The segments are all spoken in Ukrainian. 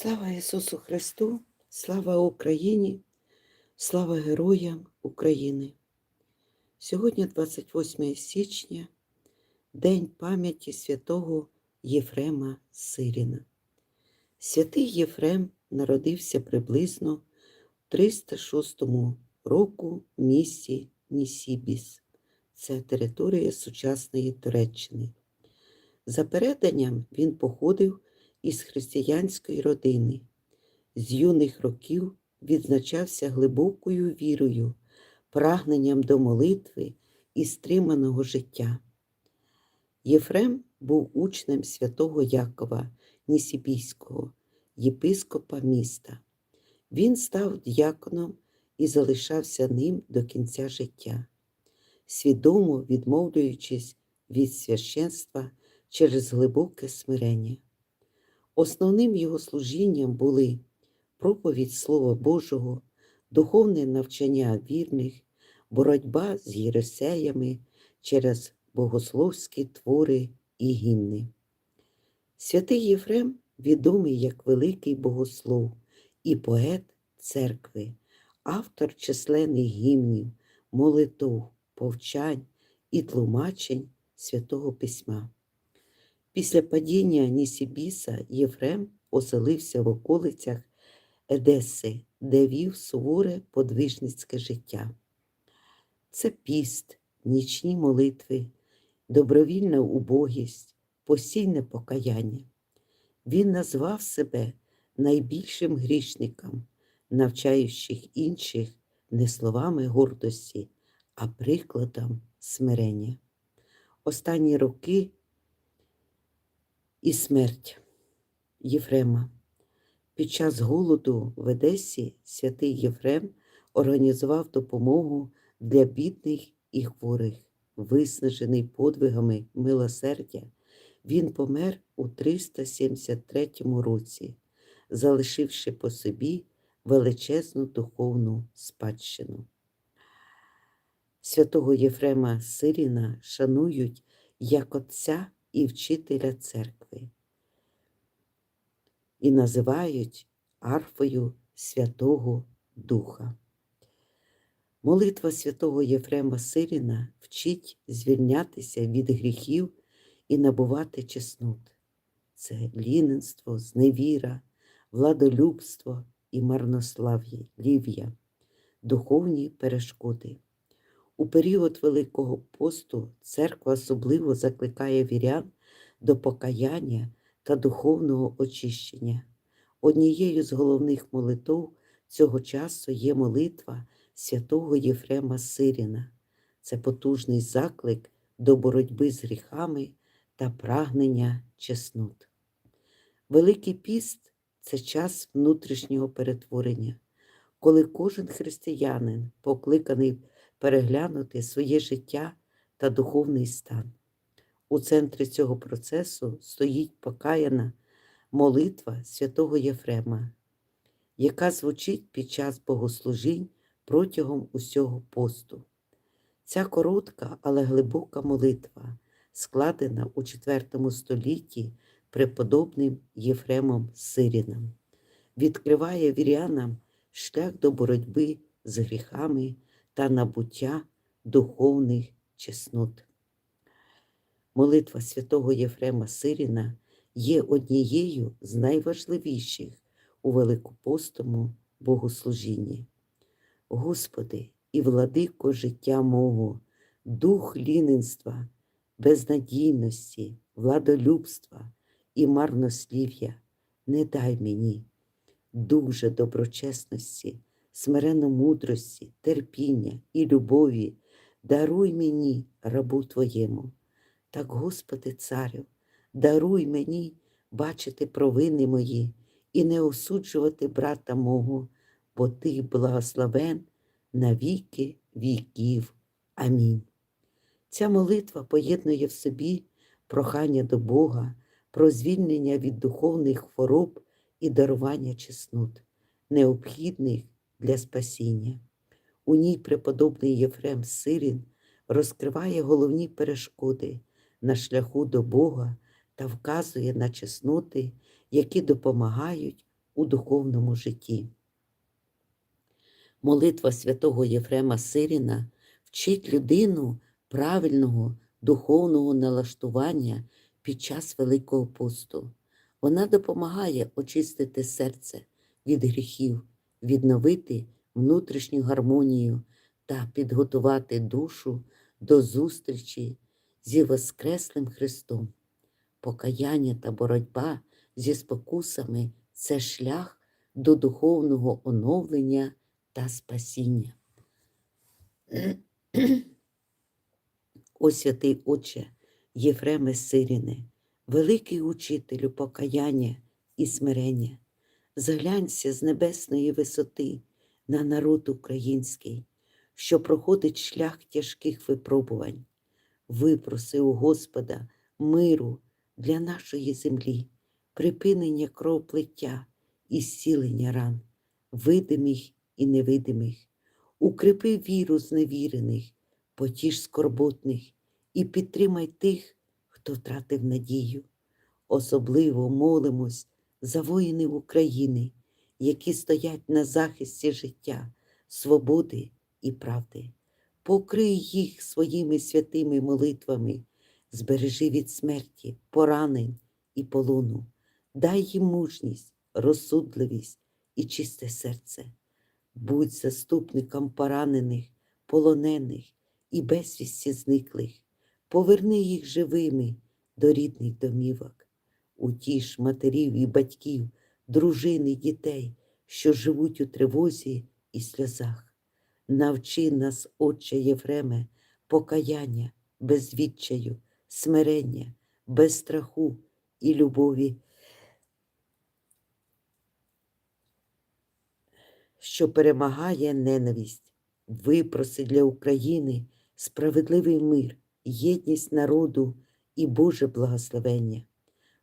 Слава Ісусу Христу, слава Україні, слава героям України. Сьогодні 28 січня, День пам'яті святого Єфрема Сиріна. Святий Єфрем народився приблизно в 306 року в місті Нісібіс. Це територія сучасної Туреччини. За переданням він походив із християнської родини. З юних років відзначався глибокою вірою, прагненням до молитви і стриманого життя. Єфрем був учнем святого Якова Нісібійського, єпископа міста. Він став діяконом і залишався ним до кінця життя, свідомо відмовляючись від священства через глибоке смирення. Основним його служінням були проповідь Слова Божого, духовне навчання вірних, боротьба з єресеями через богословські твори і гімни. Святий Єфрем відомий як великий богослов і поет церкви, автор численних гімнів, молитов, повчань і тлумачень святого Письма. Після падіння Нісібіса Єфрем оселився в околицях Едеси, де вів суворе подвижницьке життя. Це піст, нічні молитви, добровільна убогість, постійне покаяння. Він назвав себе найбільшим грішником, навчаючих інших не словами гордості, а прикладом смирення. Останні роки і смерть Єфрема. Під час голоду в Одесі святий Єфрем організував допомогу для бідних і хворих, виснажений подвигами милосердя. Він помер у 373 році, залишивши по собі величезну духовну спадщину. Святого Єфрема Сиріна шанують як отця і вчителя церкви і називають арфою Святого Духа. Молитва святого Єфрема Сиріна вчить звільнятися від гріхів і набувати чеснот. Це ліненство, зневіра, владолюбство і марнослав'я, духовні перешкоди. У період Великого посту церква особливо закликає вірян до покаяння та духовного очищення. Однією з головних молитв цього часу є молитва святого Єфрема Сиріна. Це потужний заклик до боротьби з гріхами та прагнення чеснот. Великий піст це час внутрішнього перетворення, коли кожен християнин покликаний переглянути своє життя та духовний стан. У центрі цього процесу стоїть покаяна молитва святого Єфрема, яка звучить під час богослужінь протягом усього посту. Ця коротка, але глибока молитва, складена у IV столітті преподобним Єфремом Сиріном, відкриває вірянам шлях до боротьби з гріхами та набуття духовних чеснот. Молитва святого Єфрема Сиріна є однією з найважливіших у великопостому богослужінні. Господи, і владико життя мого, дух ліненства, безнадійності, владолюбства і марнослів'я, не дай мені дуже доброчесності, смиренно-мудрості, терпіння і любові, даруй мені, рабу Твоєму. Так, Господи, Царю, даруй мені бачити провини мої і не осуджувати брата мого, бо Ти благословен на віки віків. Амінь. Ця молитва поєднує в собі прохання до Бога, про звільнення від духовних хвороб і дарування чеснот, необхідних для спасіння. У ній преподобний Єфрем Сирін розкриває головні перешкоди на шляху до Бога та вказує на чесноти, які допомагають у духовному житті. Молитва святого Єфрема Сиріна вчить людину правильного духовного налаштування під час Великого посту. Вона допомагає очистити серце від гріхів, відновити внутрішню гармонію та підготувати душу до зустрічі зі Воскреслим Христом. Покаяння та боротьба зі спокусами це шлях до духовного оновлення та спасіння. О святий Отче Єфреме Сиріне, великий учителю покаяння і смирення, зглянься з небесної висоти на народ український, що проходить шлях тяжких випробувань. Випроси у Господа миру для нашої землі, припинення кровоплиття і зцілення ран, видимих і невидимих, укріпи віру зневірених, потіш скорботних і підтримай тих, хто втратив надію. Особливо молимось за воїнів України, які стоять на захисті життя, свободи і правди. Покрий їх своїми святими молитвами, збережи від смерті, поранень і полону, дай їм мужність, розсудливість і чисте серце. Будь заступником поранених, полонених і безвісті зниклих, поверни їх живими до рідних домівок, утіш матерів і батьків, дружин і дітей, що живуть у тривозі і сльозах. Навчи нас, Отче Єфреме, покаяння, без відчаю, смирення, без страху і любові, що перемагає ненависть, випроси для України справедливий мир, єдність народу і Боже благословення,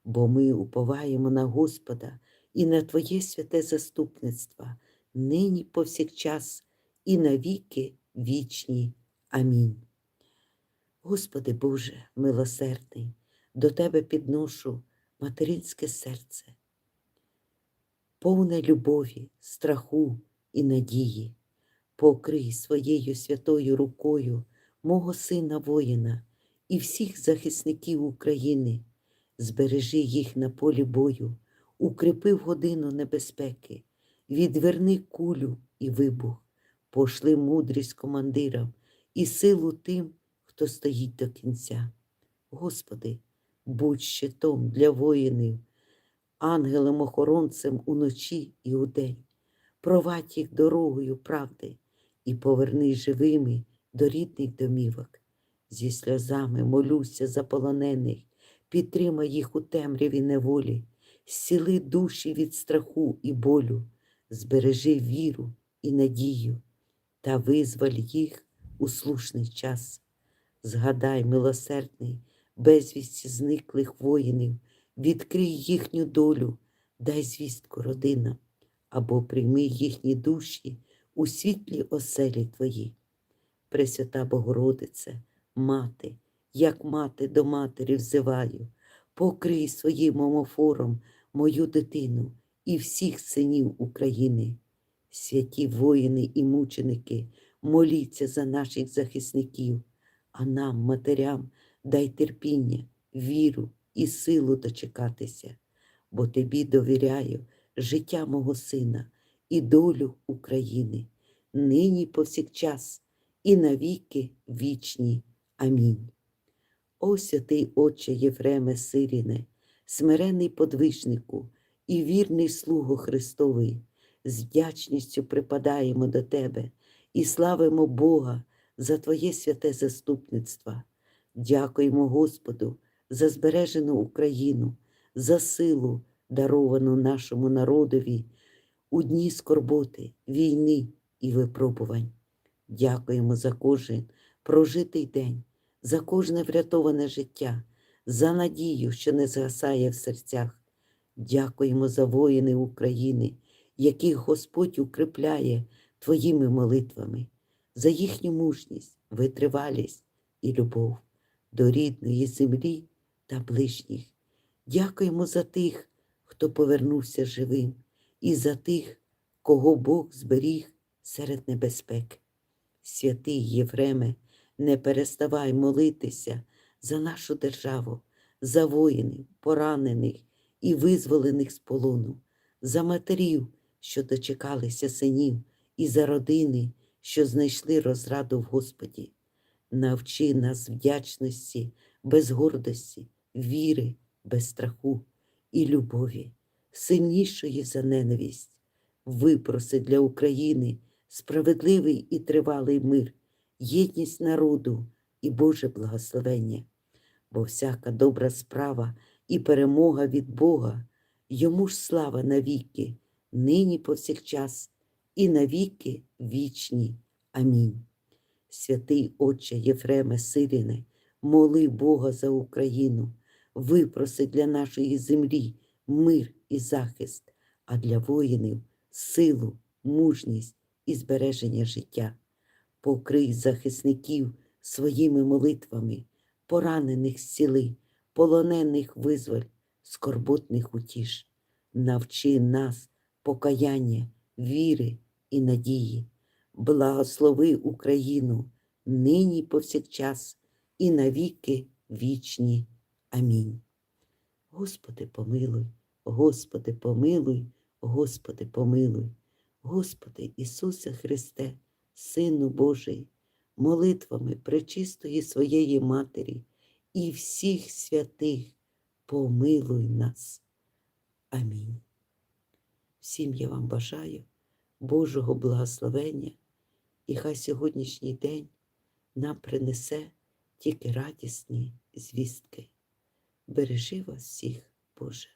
бо ми уповаємо на Господа і на Твоє святе заступництво, нині повсякчас і навіки вічні. Амінь. Господи Боже, милосердний, до Тебе підношу материнське серце, повне любові, страху і надії, покрий своєю святою рукою мого сина воїна і всіх захисників України, збережи їх на полі бою, укріпи в годину небезпеки, відверни кулю і вибух пошли мудрість командирам і силу тим, хто стоїть до кінця. Господи, будь щитом для воїнів, ангелем-охоронцем уночі і удень, провадь їх дорогою правди і поверни живими до рідних домівок. Зі сльозами молюся за полонених, підтримай їх у темряві неволі, зціли душі від страху і болю, збережи віру і надію та визволь їх у слушний час. Згадай, милосердний, безвісті зниклих воїнів, відкрий їхню долю, дай звістку родинам, або прийми їхні душі у світлі оселі Твої. Пресвята Богородице, мати, як мати до матері взиваю, покрий своїм омофором мою дитину і всіх синів України святі воїни і мученики, моліться за наших захисників, а нам, матерям, дай терпіння, віру і силу дочекатися, бо тобі довіряю життя мого сина і долю України, нині повсякчас і навіки вічні. Амінь. О святий Отче Єфреме Сиріне, смирений подвижнику і вірний слуго Христовий з вдячністю припадаємо до Тебе і славимо Бога за Твоє святе заступництво. Дякуємо Господу за збережену Україну, за силу, даровану нашому народові у дні скорботи, війни і випробувань. Дякуємо за кожен прожитий день, за кожне врятоване життя, за надію, що не згасає в серцях. Дякуємо за воїни України, яких Господь укріпляє Твоїми молитвами, за їхню мужність, витривалість і любов до рідної землі та ближніх. Дякуємо за тих, хто повернувся живим і за тих, кого Бог зберіг серед небезпек. Святий Єфреме, не переставай молитися за нашу державу, за воїнів, поранених і визволених з полону, за матерів, що дочекалися синів, і за родини, що знайшли розраду в Господі. Навчи нас вдячності, без гордості, віри, без страху і любові, сильнішої за ненависть. Випроси для України справедливий і тривалий мир, єдність народу і Боже благословення. Бо всяка добра справа і перемога від Бога, йому ж слава навіки, нині повсякчас і навіки вічні. Амінь. Святий Отче Єфреме Сиріне, моли Бога за Україну, випроси для нашої землі мир і захист, а для воїнів силу, мужність і збереження життя. Покрий захисників своїми молитвами, поранених зціли, полонених визволь, скорботних утіш. Навчи нас покаяння, віри і надії. Благослови Україну нині повсякчас і навіки вічні. Амінь. Господи, помилуй, Господи, помилуй, Господи, помилуй, Господи Ісусе Христе, Сину Божий, молитвами пречистої своєї Матері і всіх святих, помилуй нас. Амінь. Всім я вам бажаю Божого благословення, і хай сьогоднішній день нам принесе тільки радісні звістки. Бережи вас всіх, Боже.